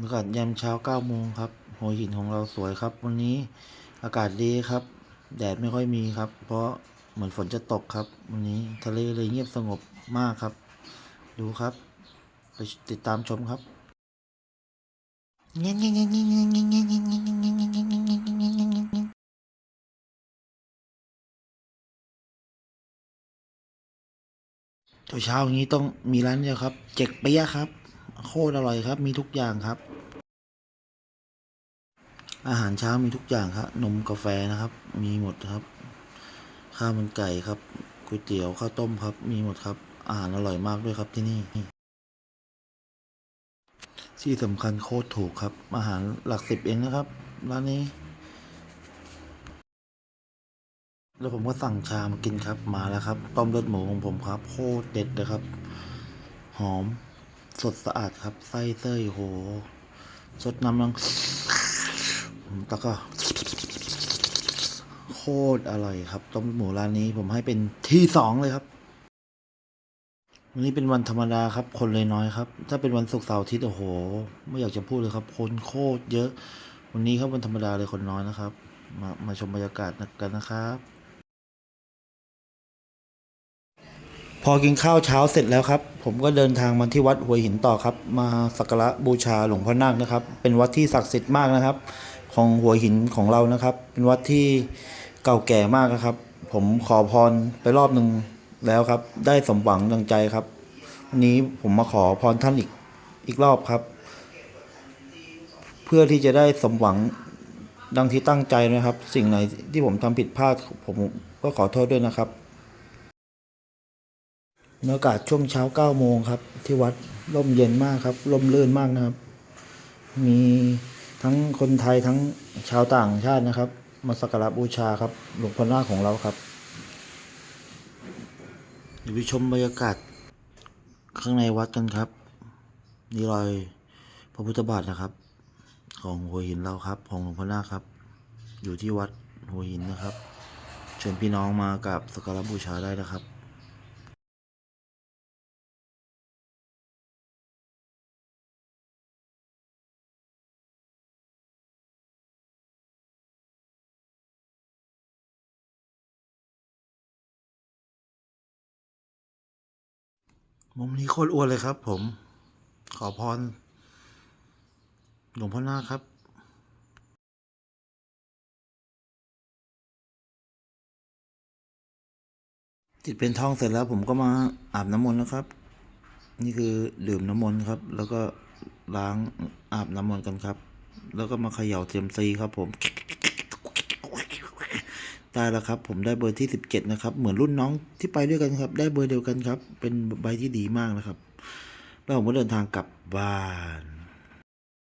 บรรยากาศยามเช้าเก้าโมงครับหัวหินของเราสวยครับ วันนี้อากาศดีครับ แดดไม่ค่อยมีครับ เพราะเหมือนฝนจะตกครับ วันนี้ทะเลเลยเงียบสงบมากครับ ดูครับ ไปติดตามชมครับเช้าอย่างนี้ต้องมีร้านเดียวครับ เจ็กเปี๊ยครับ โคตรอร่อยครับ มีทุกอย่างครับ อาหารเช้ามีทุกอย่างครับ นมกาแฟนะครับ มีหมดครับ ข้าวมันไก่ครับก๋วยเตี๋ยวข้าวต้มครับ มีหมดครับ อาหารอร่อยมากด้วยครับที่นี่ ที่สำคัญโคตรถูกครับ อาหารหลักสิบเองนะครับร้านนี้แล้วผมก็สั่งชามากินครับมาแล้วครับ ต้มเลือดหมูของผมครับ โคตรเด็ดเลยครับ หอม สดสะอาดครับ ไส้เส้ยโหสดน้ำลังแล้วก็ โคตรอร่อยครับ ต้มหมูร้านนี้ผมให้เป็นที่สองเลยครับวันนี้เป็นวันธรรมดาครับ คนเลยน้อยครับ ถ้าเป็นวันศุกร์เสาร์อาทิตย์โอ้โห ไม่อยากจะพูดเลยครับ คนโคตรเยอะ วันนี้ครับวันธรรมดาเลยคนน้อยนะครับ มามาชมบรรยากาศกันนะครับ พอกินข้าวเช้าเสร็จแล้วครับ ผมก็เดินทางมาที่วัดหัวหินต่อครับ มาสักการะบูชาหลวงพ่อนาคนะครับ เป็นวัดที่ศักดิ์สิทธิ์มากนะครับ ของหัวหินของเรานะครับ เป็นวัดที่เก่าแก่มากนะครับ ผมขอพรไปรอบหนึ่งแล้วครับ ได้สมหวังดังใจครับวันนี้ผมมาขอพรท่านอีกอีกรอบครับ เพื่อที่จะได้สมหวังดังที่ตั้งใจนะครับ สิ่งไหนที่ผมทำผิดพลาดผมก็ขอโทษด้วยนะครับ บรรยากาศช่วงเช้าเก้าโมงครับ ที่วัดร่มเย็นมากครับร่มรื่นมากนะครับ มีทั้งคนไทยทั้งชาวต่างชาตินะครับ มาสักการะบูชาครับ หลวงพ่อหน้าของเราครับเดี๋ยวไปชมบรรยากาศข้างในวัดกันครับ นี่รอยพระพุทธบาทนะครับ ของหัวหินเราครับ ของหลวงพ่อหน้าคครับ อยู่ที่วัดหัวหินนะครับ เชิญพี่น้องมากับสักการะบูชาได้นะครับ มุมนี้โคตรอ้วนเลยครับ ผม ขอพร หลวงพ่อนาครับจิตเป็นทองเสร็จแล้วผมก็มาอาบน้ำมนต์นะครับ นี่คือดื่มน้ำมนต์ครับ แล้วก็ล้างอาบน้ำมนต์กันครับ แล้วก็มาเขย่าเทียมซีครับผม ได้แล้วครับ ผมได้เบอร์ที่สิบเจ็ดนะครับ เหมือนรุ่นน้องที่ไปด้วยกันครับ ได้เบอร์เดียวกันครับ เป็นใบที่ดีมากนะครับ แล้วผมก็เดินทางกลับบ้าน